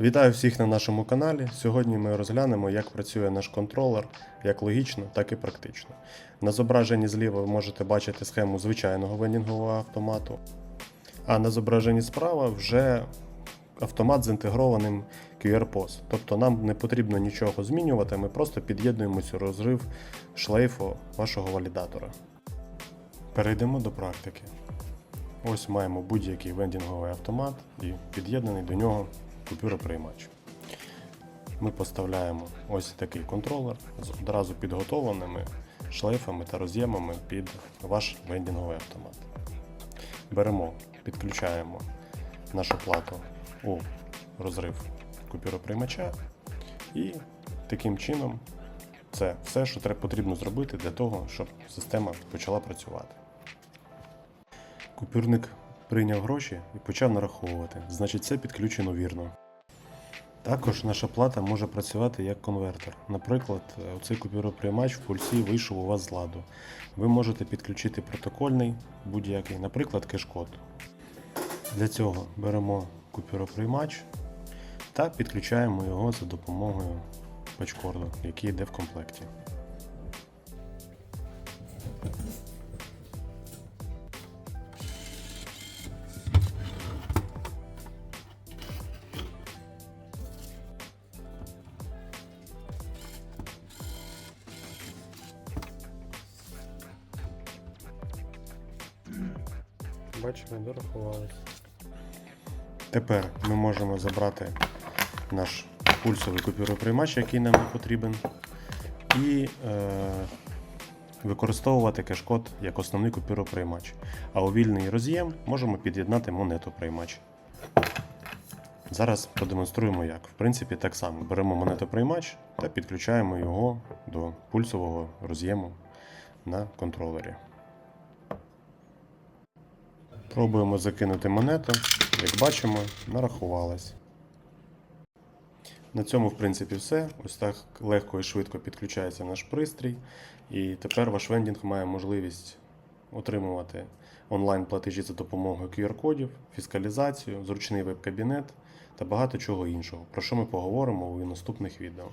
Вітаю всіх на нашому каналі. Сьогодні ми розглянемо, як працює наш контролер, як логічно, так і практично. На зображенні зліва ви можете бачити схему звичайного вендінгового автомату, а на зображенні справа вже автомат з інтегрованим QR-POS. Тобто нам не потрібно нічого змінювати, ми просто під'єднуємо цю розрив шлейфу вашого валідатора. Перейдемо до практики. Ось маємо будь-який вендінговий автомат і під'єднаний до нього купюроприймач. Ми поставляємо ось такий контролер з одразу підготовленими шлейфами та роз'ємами під ваш вендінговий автомат. Беремо, підключаємо нашу плату у розрив купюроприймача і таким чином це все, що потрібно зробити для того, щоб система почала працювати. Купюрник прийняв гроші і почав нараховувати, значить все підключено вірно. Також наша плата може працювати як конвертер. Наприклад, цей купюроприймач в пульсі вийшов у вас з ладу. Ви можете підключити протокольний будь-який, наприклад, кешкод. Для цього беремо купюроприймач та підключаємо його за допомогою пачкорду, який йде в комплекті. Бачимо, дорахувалися. Тепер ми можемо забрати наш пульсовий купюроприймач, який нам не потрібен, і е, використовувати кешкод як основний купюроприймач. А у вільний роз'єм можемо під'єднати монетоприймач. Зараз продемонструємо як. В принципі, так само беремо монетоприймач та підключаємо його до пульсового роз'єму на контролері. Пробуємо закинути монету. Як бачимо, нарахувалась. На цьому, в принципі, все. Ось так легко і швидко підключається наш пристрій. І тепер ваш вендінг має можливість отримувати онлайн-платежі за допомогою QR-кодів, фіскалізацію, зручний веб-кабінет та багато чого іншого, про що ми поговоримо у наступних відео.